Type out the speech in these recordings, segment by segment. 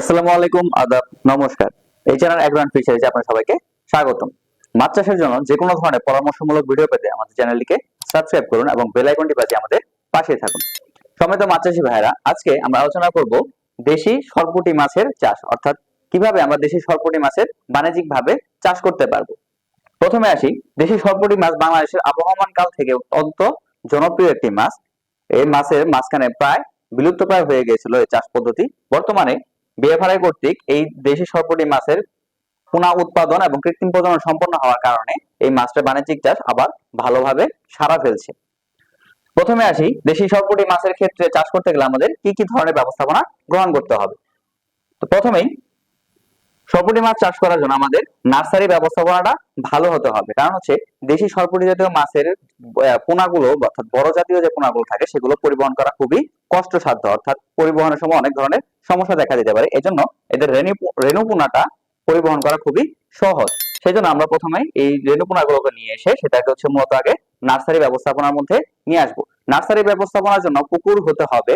আসসালামু আলাইকুম, আদাব, নমস্কার। এই চ্যানেল অ্যাগ্রান্ড ফিশারিজে আপনার সবাইকে স্বাগতম। মাছ চাষের জন্য যে কোনো ধরনের পরামর্শমূলক ভিডিও পেতে আমাদের চ্যানেলটিকে সাবস্ক্রাইব করুন এবং বেল আইকনটি বাজিয়ে আমাদের পাশে থাকুন। সমেত মাছ চাষী ভাইরা আজকে আমরা আলোচনা করব দেশি সরপুটি মাছের চাষ, অর্থাৎ কীভাবে আমরা দেশি সরপুটি মাছের বাণিজ্যিক ভাবে চাষ করতে পারব। প্রথমে আসি, দেশি সরপুটি মাছ বাংলাদেশের আবহমান কাল থেকে অত্যন্ত জনপ্রিয় একটি মাছ। এই মাছের মাঝখানে প্রায় বিলুপ্ত প্রায় হয়ে গিয়েছিল এই চাষ পদ্ধতি। বর্তমানে বিএফআরআই কর্তৃক এই দেশি সরপুটি মাছের পুনা উৎপাদন এবং কৃত্রিম প্রজনন সম্পন্ন হওয়ার কারণে এই মাছটা বাণিজ্যিক চাষ আবার ভালোভাবে সারা ফেলছে। প্রথমে আসি, দেশি সরপুটি মাছের ক্ষেত্রে চাষ করতে গেলে আমাদের কি কি ধরনের ব্যবস্থাপনা গ্রহণ করতে হবে? তো প্রথমেই সরপুটি মাছ চাষ করার জন্য আমাদের নার্সারি ব্যবস্থাপনাটা ভালো হতে হবে। কারণ হচ্ছে দেশি সরপুটি জাতীয় মাছের পোনাগুলো অর্থাৎ বড় জাতীয় যে পোনাগুলো থাকে, সেগুলো পরিবহন করা খুবই কষ্টসাধ্য। অর্থাৎ পরিবহনের সময় অনেক ধরনের সমস্যা দেখা দিতে পারে। এজন্য এদের রেণু রেণু পোনাটা পরিবহন করা খুবই সহজ। সেই জন্য আমরা প্রথমে এই রেণু পোনাগুলোকে নিয়ে এসে সেটাকে হচ্ছে মূলত আগে নার্সারি ব্যবস্থাপনার মধ্যে নিয়ে আসব। নার্সারি ব্যবস্থাপনার জন্য পুকুর হতে হবে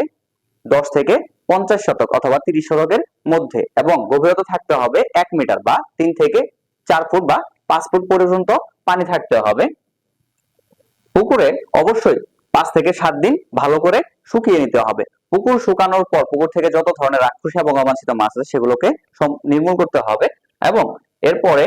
দশ থেকে পঞ্চাশ শতক অথবা তিরিশ শতকের মধ্যে এবং গভীরতা থাকতে হবে এক মিটার বা তিন থেকে চার ফুট বা পাঁচ ফুট পর্যন্ত পানি থাকতে হবে। পুকুরে অবশ্যই পাঁচ থেকে সাত দিন ভালো করে শুকিয়ে নিতে হবে। পুকুর শুকানোর পর পুকুর থেকে যত ধরনের রাক্ষসী এবং অবাঞ্ছিত মাছ আছে সেগুলোকে নির্মূল করতে হবে এবং এরপরে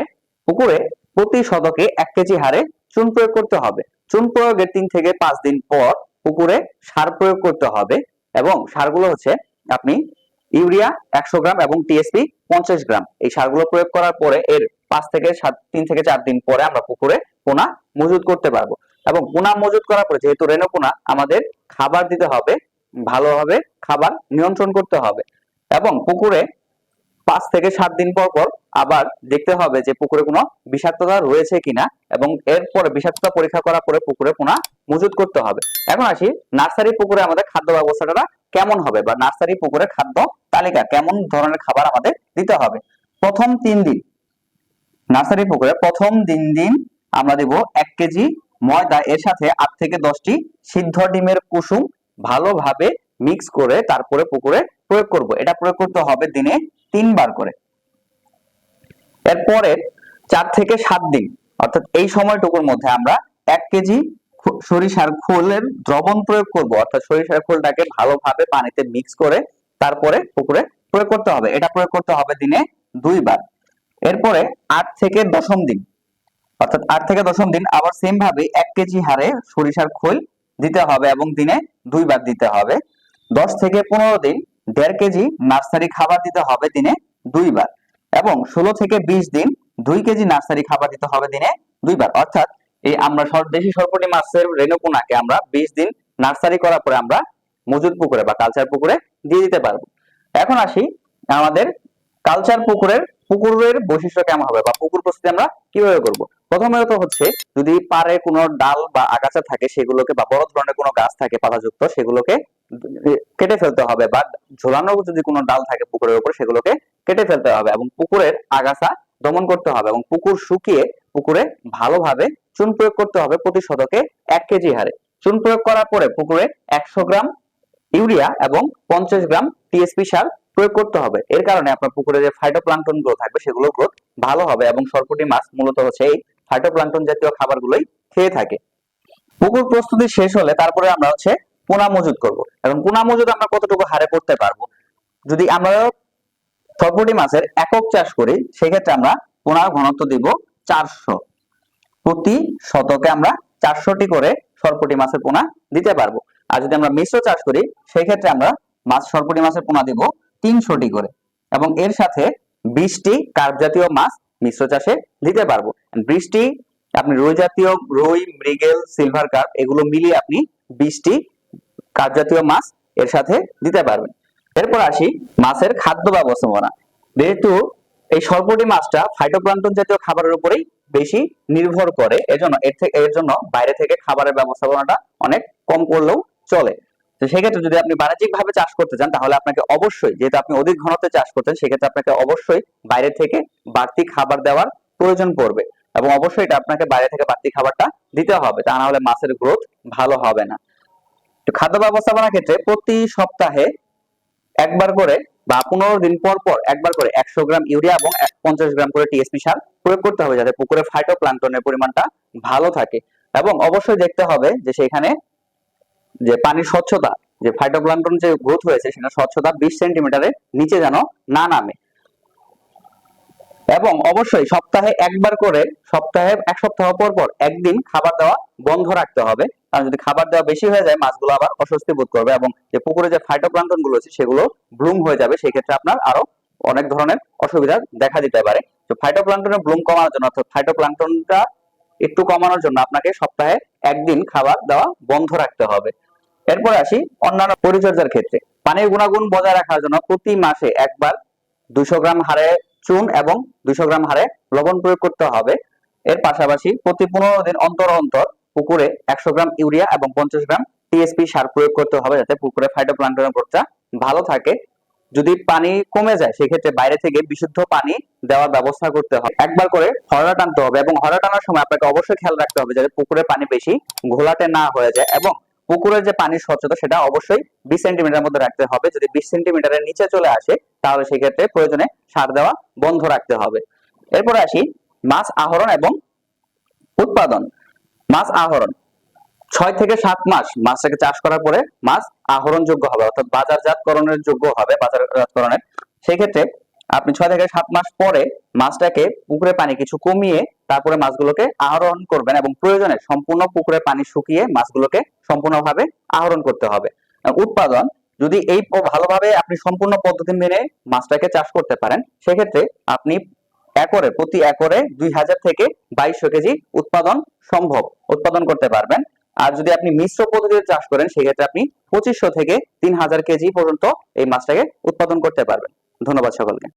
পুকুরে প্রতি শতকে এক কেজি হারে চুন প্রয়োগ করতে হবে। চুন প্রয়োগের তিন থেকে পাঁচ দিন পর পুকুরে সার প্রয়োগ করতে হবে। এবং সারগুলো হচ্ছে আপনি ইউরিয়া একশো গ্রাম এবং টিএসপি পঞ্চাশ গ্রাম। এই সারগুলো প্রয়োগ করার পরে এর পাঁচ থেকে সাত, তিন থেকে চার দিন পরে আমরা পুকুরে পোনা মজুত করতে পারব। এবং পোনা মজুত করার পরে যেহেতু রেনো পোনা, আমাদের খাবার দিতে হবে, ভালোভাবে খাবার নিয়ন্ত্রণ করতে হবে। এবং পুকুরে পাঁচ থেকে সাত দিন পর পর আবার দেখতে হবে যে পুকুরে কোনো বিষাক্ততা রয়েছে কিনা এবং এরপরে বিষাক্ততা পরীক্ষা করার পরে পুকুরে পোনা মজুত করতে হবে। এখন আসি, নার্সারি পুকুরে আমাদের খাদ্য ব্যবস্থাটা কেমন হবে বা নার্সারি পুকুরে খাদ্য তালিকা কেমন ধরনের খাবার আমাদের দিতে হবে? প্রথম তিন দিন, নার্সারি পুকুরে প্রথম দিন দিন আমরা দেব এক কেজি ময়দা, এর সাথে আট থেকে দশটি সিদ্ধ ডিমের কুসুম ভালোভাবে মিক্স করে তারপরে পুকুরে প্রয়োগ করব। এটা প্রয়োগ করতে হবে দিনে তিনবার করে। এরপরে চার থেকে সাত দিন, অর্থাৎ এই সময়টুকুর মধ্যে আমরা এক কেজি সরিষার খোলের দ্রবণ প্রয়োগ করব। অর্থাৎ সরিষার খোলটাকে ভালোভাবে পানিতে মিক্স করে তারপরে পুকুরে প্রয়োগ করতে হবে। এটা প্রয়োগ করতে হবে দিনে দুইবার। এরপরে আট থেকে দশম দিন, অর্থাৎ আট থেকে দশম দিন আবার সেম ভাবে এক কেজি হারে সরিষার খোল দিতে হবে এবং দিনে দুইবার দিতে হবে। দশ থেকে পনেরো দিন দেড় কেজি নার্সারি খাবার দিতে হবে দিনে দুইবার এবং ষোলো থেকে বিশ দিন দুই কেজি নার্সারি খাবার দিতে হবে দিনে দুইবার। অর্থাৎ এই আমরা দেশি সরপটি মাছের রেণুপোনাকে আমরা বিশ দিন নার্সারি করার পরে আমরা মজুদ পুকুরে বা কালচার পুকুরে দিয়ে দিতে পারব। এখন আসি আমাদের কালচার পুকুরের পুকুরের বৈশিষ্ট্য কেমন হবে বা পুকুর প্রস্তুতি আমরা কীভাবে করব? প্রথমত হচ্ছে যদি পারে কোনো ডাল বা আগাছা থাকে, সেগুলোকে বা বড় ধরনের কোনো গাছ থাকে পাতাযুক্ত, সেগুলোকে কেটে ফেলতে হবে বা ঝোলানো যদি কোনো ডাল থাকে পুকুরের উপর, সেগুলোকে কেটে ফেলতে হবে এবং পুকুরের আগাছা দমন করতে হবে এবং পুকুর শুকিয়ে পুকুরে ভালোভাবে চুন প্রয়োগ করতে হবে প্রতি শতকে এক কেজি হারে। চুন প্রয়োগ করার পরে পুকুরে একশো গ্রাম ইউরিয়া এবং পঞ্চাশ গ্রাম টিএসপি সার প্রয়োগ করতে হবে। এর কারণে আপনার পুকুরে যে ফাইটোপ্লাঙ্কটনগুলো থাকবে সেগুলো গ্রোথ ভালো হবে এবং সরপুটি মাছ মূলত হচ্ছে এই ফাইটোপ্লাঙ্কটন জাতীয় খাবারগুলোই খেয়ে থাকে। পুকুর প্রস্তুতি শেষ হলে তারপরে আমরা হচ্ছে পোনা মজুদ করব। এবং পোনা মজুদ আমরা কতটুকু হারে করতে পারব? যদি আমরা সরপুটি মাছের একক চাষ করি, সেক্ষেত্রে আমরা পোনার ঘনত্ব দিব চারশো। প্রতি শতকে আমরা চারশোটি করে সরপুটি মাছের পোনা দিতে পারব। আর যদি আমরা মিশ্র চাষ করি সেই ক্ষেত্রে আমরা মাছ সরপুটি মাছের পোনা দিব তিনশোটি করে। এবং এর সাথে বিশটি কার্প জাতীয় মাছ মিশ্র চাষে দিতে পারব। বৃষ্টি, আপনি রুই জাতীয়, রুই, মৃগেল সিলভার কার্প এগুলো মিলিয়ে আপনি বৃষ্টি কার্প জাতীয় মাছ এর সাথে দিতে পারবেন। এরপর আসি মাছের খাদ্য ব্যবস্থাপনা। যেহেতু এই সরপুটি মাছটা ফাইটোপ্লাঙ্কটন জাতীয় খাবারের উপরেই বেশি নির্ভর করে এর থেকে এর জন্য বাইরে থেকে খাবারের ব্যবস্থাপনাটা অনেক কম করলেও চলে। তো সেক্ষেত্রে যদি আপনি বাণিজ্যিক ভাবে চাষ করতে চান, তাহলে আপনাকে অবশ্যই, যেহেতু আপনি অধিক ঘনত্বে চাষ করতেন সেক্ষেত্রে আপনাকে অবশ্যই বাইরে থেকে বাড়তি খাবার দেওয়ার প্রয়োজন পড়বে এবং অবশ্যই এটা আপনাকে বাইরে থেকে বাড়তি খাবারটা দিতে হবে। তা না হলে মাছের গ্রোথ ভালো হবে না। তো খাদ্য ব্যবস্থাপনার ক্ষেত্রে প্রতি সপ্তাহে একবার করে বা পনেরো দিন পর পর একবার করে একশো গ্রাম ইউরিয়া এবং পঞ্চাশ গ্রাম করে টিএসপি সার প্রয়োগ করতে হবে যাতে পুকুরে ফাইটোপ্লাঙ্কটনের পরিমাণটা ভালো থাকে। এবং অবশ্যই দেখতে হবে যে সেখানে যে পানির স্বচ্ছতা, যে ফাইটোপ্লাঙ্কটন যে গ্রোথ হয়েছে সেটা স্বচ্ছতা বিশ সেন্টিমিটারের নিচে যেন না নামে। এবং অবশ্যই সপ্তাহে একবার করে, সপ্তাহে এক সপ্তাহ পর পর একদিন খাবার দেওয়া বন্ধ রাখতে হবে। কারণ যদি খাবার দেওয়া বেশি হয়ে যায়, মাছগুলো আবার অস্বস্তি বোধ করবে এবং যে পুকুরে যে ফাইটোপ্লাঙ্কটনগুলো আছে সেগুলো ব্লুম হয়ে যাবে। সেই ক্ষেত্রে আপনার আরও অনেক ধরনের অসুবিধা দেখা দিতে পারে। তো ফাইটোপ্লাঙ্কটনের ব্লুম কমানোর জন্য, অর্থাৎ ফাইটোপ্লাঙ্কটনটা একটু কমানোর জন্য আপনাকে সপ্তাহে একদিন খাবার দেওয়া বন্ধ রাখতে হবে। এরপর আসি অন্যান্য পরিচর্যার ক্ষেত্রে। পানির গুণাগুণ বজায় রাখার জন্য প্রতি মাসে একবার দুশো গ্রাম হারে চুন এবং দুশো গ্রাম হারে লবণ প্রয়োগ করতে হবে। এর পাশাপাশি প্রতি পনেরো দিন অন্তর অন্তর পুকুরে একশো গ্রাম ইউরিয়া এবং পঞ্চাশ গ্রাম টিএসপি সার প্রয়োগ করতে হবে যাতে পুকুরে ফাইটোপ্লাঙ্কটনের গ্রোথটা ভালো থাকে। যদি পানি কমে যায়, সেক্ষেত্রে বাইরে থেকে বিশুদ্ধ পানি দেওয়ার ব্যবস্থা করতে হবে। একবার করে হরা টানতে হবে এবং হরা টানার সময় আপনাকে অবশ্যই খেয়াল রাখতে হবে যাতে পুকুরে পানি বেশি ঘোলাটে না হয়ে যায় এবং পুকুরের যে পানির স্বচ্ছতা সেটা অবশ্যই বিশ সেন্টিমিটার মধ্যে রাখতে হবে। যদি বিশ সেন্টিমিটারের নিচে চলে আসে, তাহলে সেক্ষেত্রে প্রয়োজনে সার দেওয়া বন্ধ রাখতে হবে। এরপর আসি মাছ আহরণ এবং উৎপাদন। মাছ আহরণ। ছয় থেকে সাত মাস মাছটাকে চাষ করার পরে মাছ আহরণযোগ্য হবে, অর্থাৎ বাজারজাতকরণের যোগ্য হবে, বাজারজাতকরণের। সেক্ষেত্রে আপনি ছয় থেকে সাত মাস পরে মাছটাকে পুকুরে পানি কিছু কমিয়ে তারপরে মাছগুলোকে আহরণ করবেন এবং প্রয়োজনে সম্পূর্ণ পুকুরে পানি শুকিয়ে মাছগুলোকে সম্পূর্ণভাবে আহরণ করতে হবে। উৎপাদন, যদি এই ভালোভাবে আপনি সম্পূর্ণ পদ্ধতি মেনে মাছটাকে চাষ করতে পারেন, সেক্ষেত্রে আপনি একরে, প্রতি একরে দুই হাজার থেকে বাইশশো কেজি উৎপাদন সম্ভব, উৎপাদন করতে পারবেন। আর যদি আপনি মিশ্র পদ্ধতিতে চাষ করেন, সেক্ষেত্রে আপনি পঁচিশশো থেকে তিন হাজার কেজি পর্যন্ত এই মাছটাকে উৎপাদন করতে পারবেন। ধন্যবাদ সকলকে।